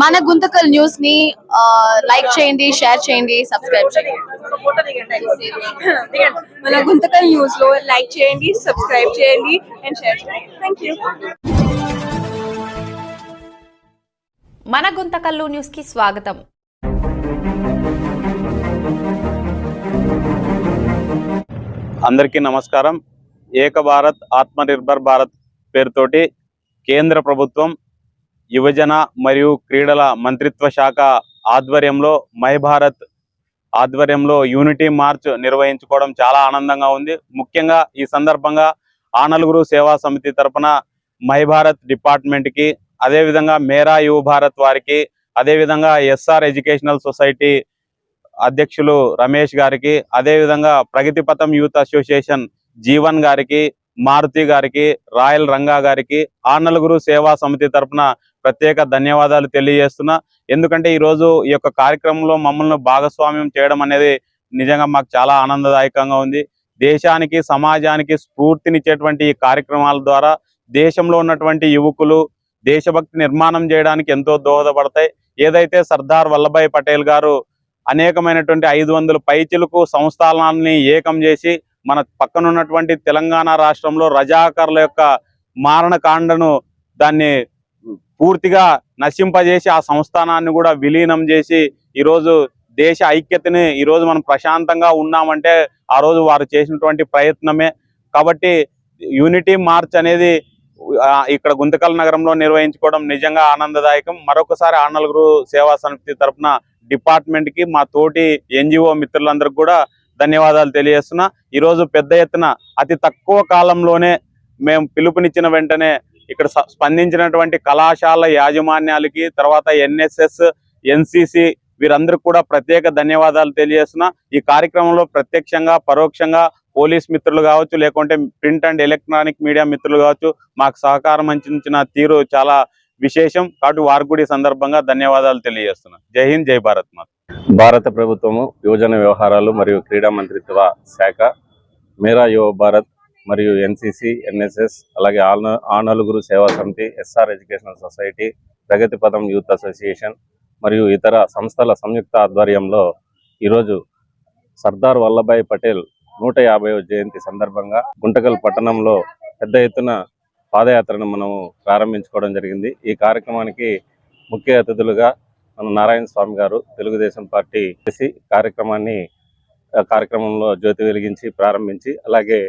మన గుంతకల్ న్యూస్ని లైక్ చేయండి షేర్ చేయండి సబ్స్క్రైబ్ చేయండి. మన గుంతకల్ న్యూస్లో లైక్ చేయండి సబ్స్క్రైబ్ చేయండి అండ్ షేర్ చేయండి. థ్యాంక్ యూ మన గుంతకల్లు న్యూస్కి స్వాగతం. అందరికీ నమస్కారం. ఏక భారత్ ఆత్మనిర్భర్ భారత్ పేరుతోటి కేంద్ర ప్రభుత్వం యువజన మరియు క్రీడల మంత్రిత్వ శాఖ ఆధ్వర్యంలో మై భారత్ ఆధ్వర్యంలో యూనిటీ మార్చ్ నిర్వహించుకోవడం చాలా ఆనందంగా ఉంది. ముఖ్యంగా ఈ సందర్భంగా ఆనలుగురు సేవా సమితి తరఫున మై భారత్ డిపార్ట్మెంట్కి అదేవిధంగా మేరా యువ భారత్ వారికి అదేవిధంగా ఎస్ఆర్ ఎడ్యుకేషనల్ సొసైటీ అధ్యక్షులు రమేష్ గారికి అదేవిధంగా ప్రగతి పథం యూత్ అసోసియేషన్ జీవన్ గారికి మారుతి గారికి రాయల్ రంగా గారికి ఆనలుగురు సేవా సమితి తరఫున ప్రత్యేక ధన్యవాదాలు తెలియజేస్తున్నా. ఎందుకంటే ఈ రోజు ఈ యొక్క కార్యక్రమంలో మమ్మల్ని భాగస్వామ్యం చేయడం అనేది నిజంగా మాకు చాలా ఆనందదాయకంగా ఉంది. దేశానికి సమాజానికి స్ఫూర్తినిచ్చేటువంటి ఈ కార్యక్రమాల ద్వారా దేశంలో ఉన్నటువంటి యువకులు దేశభక్తి నిర్మాణం చేయడానికి ఎంతో దోహదపడతాయి. ఏదైతే సర్దార్ వల్లభాయ్ పటేల్ గారు అనేకమైనటువంటి ఐదు వందల పైచిలకు సంస్థానాన్ని ఏకం చేసి మన పక్కన ఉన్నటువంటి తెలంగాణ రాష్ట్రంలో రజాకర్ల యొక్క మారణకాండను దాన్ని పూర్తిగా నశింపజేసి ఆ సంస్థానాన్ని కూడా విలీనం చేసి ఈరోజు దేశ ఐక్యతని ఈరోజు మనం ప్రశాంతంగా ఉన్నామంటే ఆ రోజు వారు చేసినటువంటి ప్రయత్నమే. కాబట్టి యూనిటీ మార్చ్ అనేది ఇక్కడ గుంతకల్ నగరంలో నిర్వహించుకోవడం నిజంగా ఆనందదాయకం. మరొకసారి ఆనల్గురు సేవా సమితి తరపున డిపార్ట్మెంట్కి మా తోటి ఎన్జిఓ మిత్రులందరికీ కూడా ధన్యవాదాలు తెలియజేస్తున్నా. ఈరోజు పెద్ద ఎత్తున అతి తక్కువ కాలంలోనే మేము పిలుపునిచ్చిన వెంటనే ఇక్కడ స్పందించినటువంటి కళాశాల యాజమాన్యాలకి తర్వాత ఎన్ఎస్ఎస్ ఎన్సిసి వీరందరికీ కూడా ప్రత్యేక ధన్యవాదాలు తెలియజేస్తున్నా. ఈ కార్యక్రమంలో ప్రత్యక్షంగా పరోక్షంగా పోలీస్ మిత్రులు కావచ్చు లేకుంటే ప్రింట్ అండ్ ఎలక్ట్రానిక్ మీడియా మిత్రులు కావచ్చు మాకు సహకారం అందించిన తీరు చాలా విశేషం. కాబట్టి వారికి కూడా ఈ సందర్భంగా ధన్యవాదాలు తెలియజేస్తున్నా. జై హింద్ జై భారత్ మాత. భారత ప్రభుత్వము యువజన వ్యవహారాలు మరియు క్రీడా మంత్రిత్వ శాఖ మేరా యువ భారత్ మరియు ఎన్సిసి ఎన్ఎస్ఎస్ అలాగే ఆన- ఆ నలుగురు సేవా సమితి ఎస్ఆర్ ఎడ్యుకేషనల్ సొసైటీ ప్రగతి పదం యూత్ అసోసియేషన్ మరియు ఇతర సంస్థల సంయుక్త ఆధ్వర్యంలో ఈరోజు సర్దార్ వల్లభాయ్ పటేల్ నూట యాభైవ జయంతి సందర్భంగా గుంటకల్ పట్టణంలో పెద్ద ఎత్తున పాదయాత్రను మనము ప్రారంభించుకోవడం జరిగింది. ఈ కార్యక్రమానికి ముఖ్య అతిథులుగా మన నారాయణ స్వామి గారు తెలుగుదేశం పార్టీ చేసి కార్యక్రమాన్ని కార్యక్రమంలో జ్యోతి వెలిగించి ప్రారంభించి అలాగే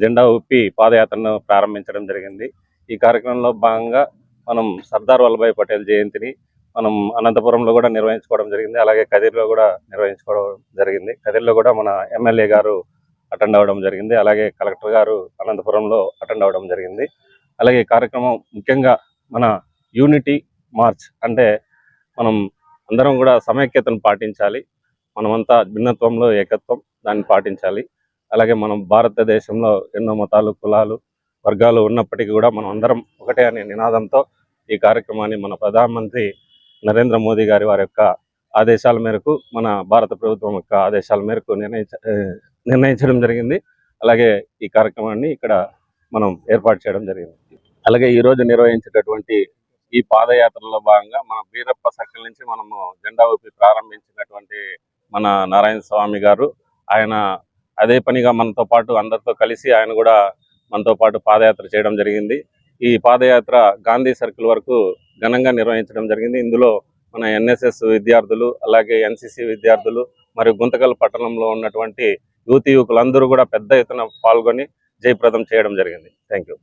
జెండా ఊపి పాదయాత్రను ప్రారంభించడం జరిగింది. ఈ కార్యక్రమంలో భాగంగా మనం సర్దార్ వల్లభాయ్ పటేల్ జయంతిని మనం అనంతపురంలో కూడా నిర్వహించుకోవడం జరిగింది. అలాగే కదిర్లో కూడా నిర్వహించుకోవడం జరిగింది. కదిర్లో కూడా మన ఎమ్మెల్యే గారు అటెండ్ అవ్వడం జరిగింది. అలాగే కలెక్టర్ గారు అనంతపురంలో అటెండ్ అవ్వడం జరిగింది. అలాగే ఈ కార్యక్రమం ముఖ్యంగా మన యూనిటీ మార్చ్ అంటే మనం అందరం కూడా సమైక్యతను పాటించాలి. మనమంతా భిన్నత్వంలో ఏకత్వం దాన్ని పాటించాలి. అలాగే మనం భారతదేశంలో ఎన్నో మతాలు కులాలు వర్గాలు ఉన్నప్పటికీ కూడా మనం అందరం ఒకటే అనే నినాదంతో ఈ కార్యక్రమాన్ని మన ప్రధానమంత్రి నరేంద్ర మోదీ గారి వారి యొక్క ఆదేశాల మేరకు మన భారత ప్రభుత్వం యొక్క ఆదేశాల మేరకు నిర్ణయించ నిర్ణయించడం జరిగింది. అలాగే ఈ కార్యక్రమాన్ని ఇక్కడ మనం ఏర్పాటు చేయడం జరిగింది. అలాగే ఈ రోజు నిర్వహించేటటువంటి ఈ పాదయాత్రలో భాగంగా మన వీరప్ప సర్కిల్ నుంచి మనము జెండా ఊపి ప్రారంభించినటువంటి మన నారాయణ స్వామి గారు ఆయన అదే పనిగా మనతో పాటు అందరితో కలిసి ఆయన కూడా మనతో పాటు పాదయాత్ర చేయడం జరిగింది. ఈ పాదయాత్ర గాంధీ సర్కిల్ వరకు ఘనంగా నిర్వహించడం జరిగింది. ఇందులో మన ఎన్ఎస్ఎస్ విద్యార్థులు అలాగే ఎన్సిసి విద్యార్థులు మరియు గుంతకల్ పట్టణంలో ఉన్నటువంటి యువతి యువకులందరూ కూడా పెద్ద ఎత్తున పాల్గొని జయప్రదం చేయడం జరిగింది. Thank you